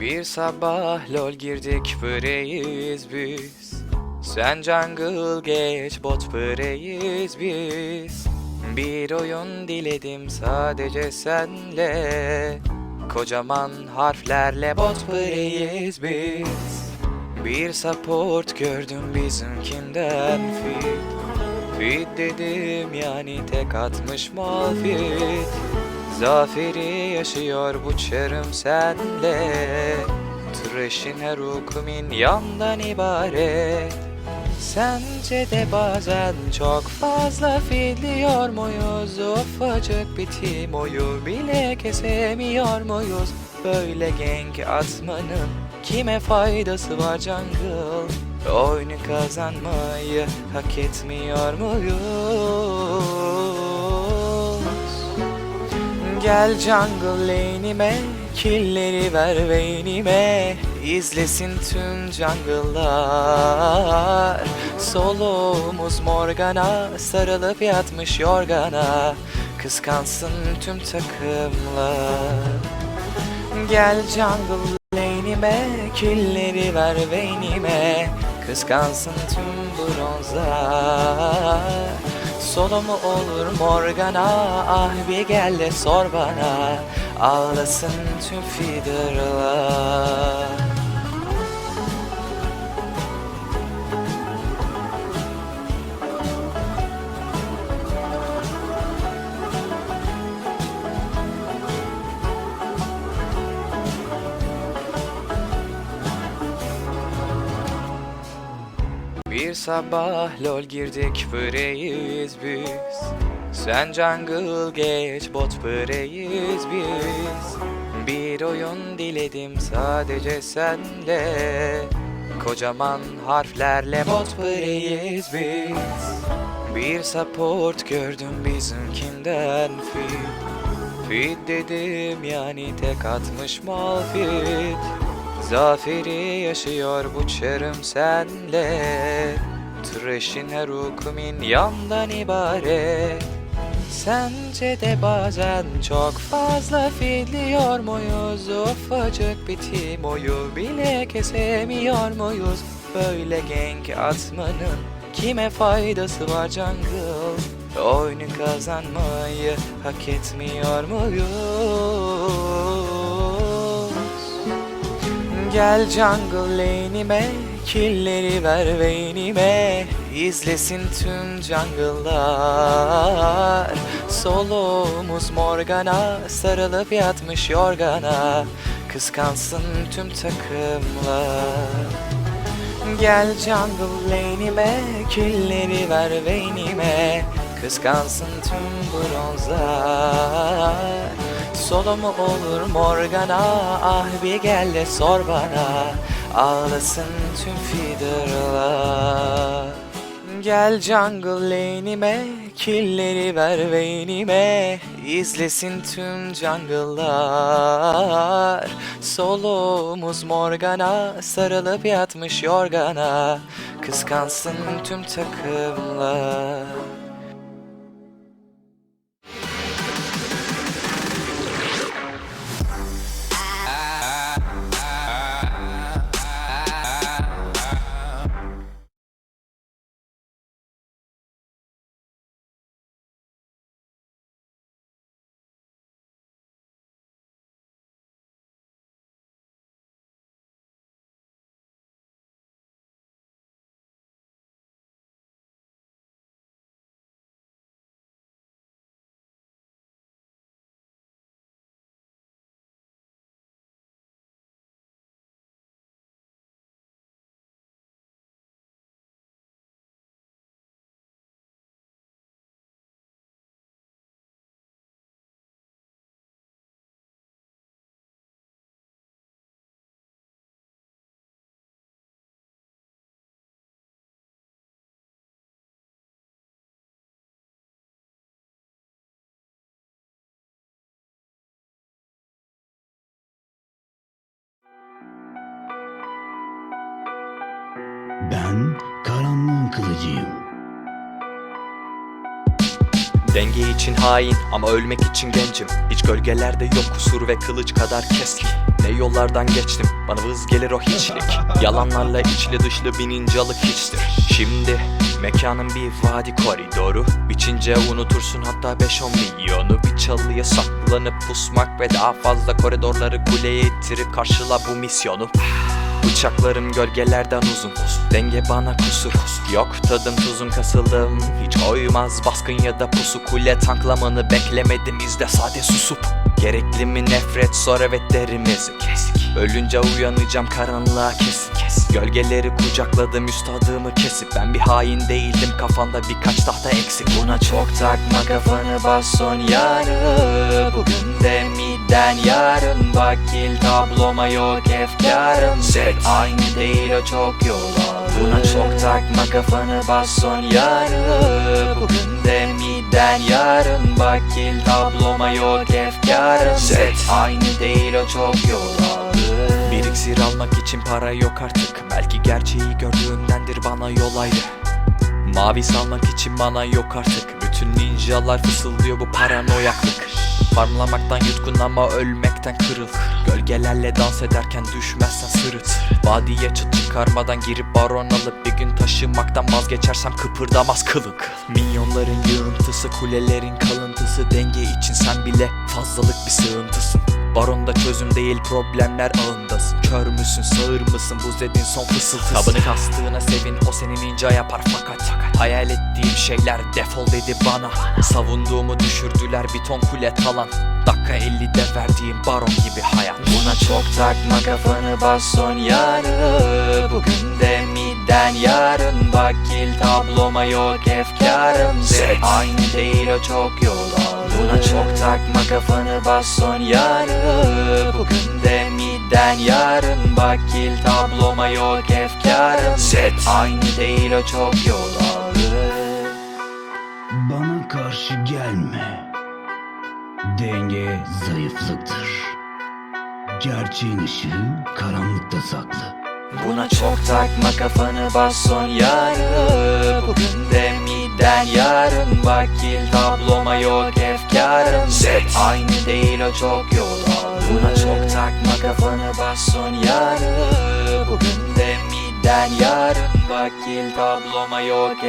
Bir sabah lol girdik pıreyiz biz. Sen jungle geç bot pıreyiz biz. Bir oyun diledim sadece senle. Kocaman harflerle bot pıreyiz biz. Bir support gördüm bizimkinden fit. Fit dedim yani tek atmış mal fit Zaferi yaşıyor bu çarım senle Trash'in her hukumin yandan ibaret Sence de bazen çok fazla filiyor muyuz? Ufacık bir timoyu bile kesemiyor muyuz? Böyle gank atmanın kime faydası var jungle? Oyunu kazanmayı hak etmiyor muyuz? Gel jungle lane'ime Killeri ver beynime İzlesin tüm jungle'lar. Solomuz Morgana Sarılıp yatmış yorgana. Kıskansın tüm takımlar. Gel jungle lane'ime Killeri ver beynime Kıskansın tüm bronzlar Solo mu olur Morgana? Ah bir gel de sor bana. Ağlasın tüm feederlar sabah lol girdik pıreyiz biz. Sen jungle geç bot pıreyiz biz. Bir oyun diledim sadece senle. Kocaman harflerle bot pıreyiz biz. Bir support gördüm bizimkinden fit. Fit dedim yani tek atmış mal fit Zaferi yaşıyor bu çarım senle Trash'in her hukumin yandan ibaret Sence de bazen çok fazla filiyor muyuz? Ufacık bir timoyu bile kesemiyor muyuz? Böyle gank atmanın kime faydası var jungle? Oyunu kazanmayı hak etmiyor muyuz? Gel jungle lane'ime Killeri ver beynime İzlesin tüm jungle'lar. Solomuz Morgana Sarılıp yatmış yorgana. Kıskansın tüm takımlar. Gel jungle lane'ime Killeri ver beynime Kıskansın tüm bronzlar Solo mu olur Morgana? Ah bir gel de sor bana. Ağlasın tüm feederlar Gel jungle lane'ime Killeri ver beynime İzlesin tüm jungle'lar. Solomuz Morgana Sarılıp yatmış yorgana. Kıskansın tüm takımlar Ben karanlığın kılıcıyım. Denge için hain ama ölmek için gencim. Hiç gölgelerde yok kusur ve kılıç kadar keskin. Ne yollardan geçtim? Bana vız gelir o hiçlik. Yalanlarla içli dışlı binincalık hiçtir. Şimdi mekanın bir vadi koridoru. Biçince unutursun hatta 5-10 milyonu. Bir çalıya saklanıp pusmak ve daha fazla koridorları kuleye ittirip karşıla bu misyonu Bıçaklarım gölgelerden uzun. Denge bana kusur. Yok tadım tuzum kasıldım Hiç oymaz baskın ya da pusu. Kule tanklamanı beklemedim izle sade susup. Gerekli mi nefret sor evet derim ezik. Ölünce uyanacağım karanlığa kesin Gölgeleri kucakladım üstadımı kesip. Ben bir hain değildim kafanda birkaç tahta eksik. Buna çok takma kafanı bas son yarı. Bugün de miden yarın Vakil tabloma yok efkarım. Set. Aynı değil o çok yol aldı Buna çok takma kafanı bas son yarı Bugün de miden yarın. Vakil tabloma yok efkarım. Set. Aynı değil o çok yol aldı Bir iksir almak için para yok artık. Belki gerçeği gördüğündendir bana yol ayrı. Mavi salmak için bana yok artık. Bütün ninjalar fısıldıyor bu paranoyaklık Farmlamaktan yutkun ama ölmekten kırıl Gölgelerle dans ederken düşmezsen sırıt. Vadiye çıt çıkarmadan girip baron alıp Bir gün taşımaktan vazgeçersem kıpırdamaz kılık. Minyonların yığıntısı kulelerin kalıntısı Denge için sen bile fazlalık bir sığıntısın Baronda çözüm değil problemler ağındasın. Kör müsün sağır mısın? Bu zedin son fısıltısı Kabını kastığına sevin o seni ninja yapar. Fakat Hayal ettiğim şeyler defol dedi bana. Savunduğumu düşürdüler bir ton kule talan. Dakika 50'de verdiğim baron gibi hayat. Buna çok takma kafanı bas son yarı. Bugün de miden yarın. Vakil tabloma yok efkarım. Aynı değil o çok yol aldı Buna çok takma kafanı bas son yarı Bugün de miden yarın Vakil tabloma yok efkarım Set. Aynı değil o çok yol aldı Bana karşı gelme. Denge zayıflıktır. Gerçeğin ışığı karanlıkta saklı. Buna çok takma kafanı bas son yarı Bugün de miden yarın Vakil tabloma yok efkarım Set. Aynı değil o çok yol Buna çok takma kafanı bas son yarı Bugün de miden yarın. Vakil tabloma yok